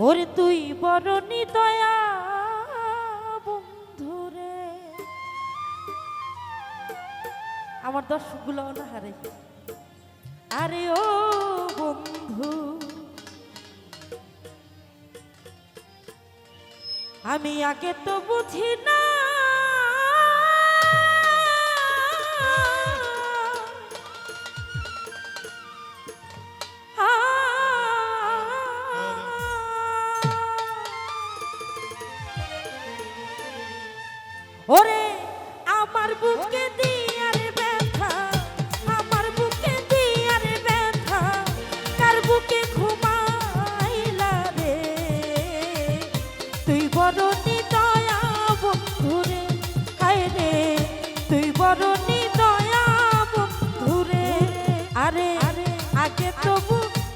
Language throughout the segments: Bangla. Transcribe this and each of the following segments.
ওর তুই বরণী দয়া বন্ধুরে আমার দর্শকগুলো না হারে। আরে ও বন্ধু, আমি আগে তো বুঝি না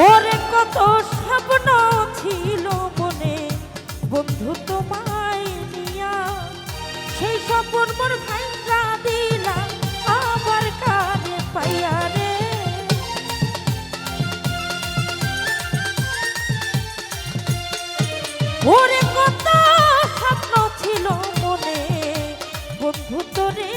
ওর কত স্বপ্ন ছিল মনে। বন্ধু তোমায় নিয়া সেই স্বপ্ন মোর ভাইরা দিলা আমার কানে পাইয়া রে। ওরে কত স্বপ্ন ছিল মনে। বন্ধু তোরে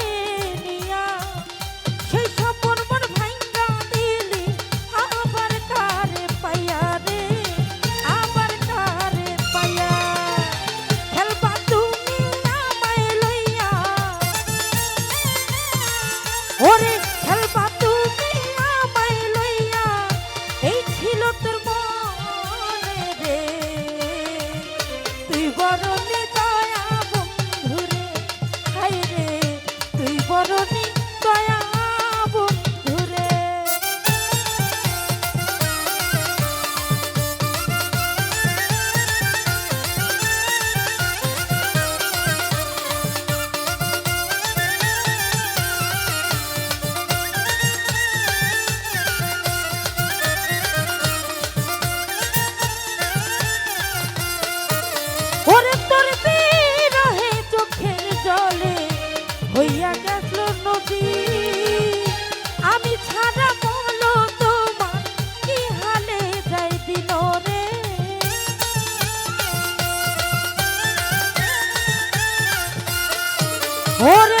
ওরে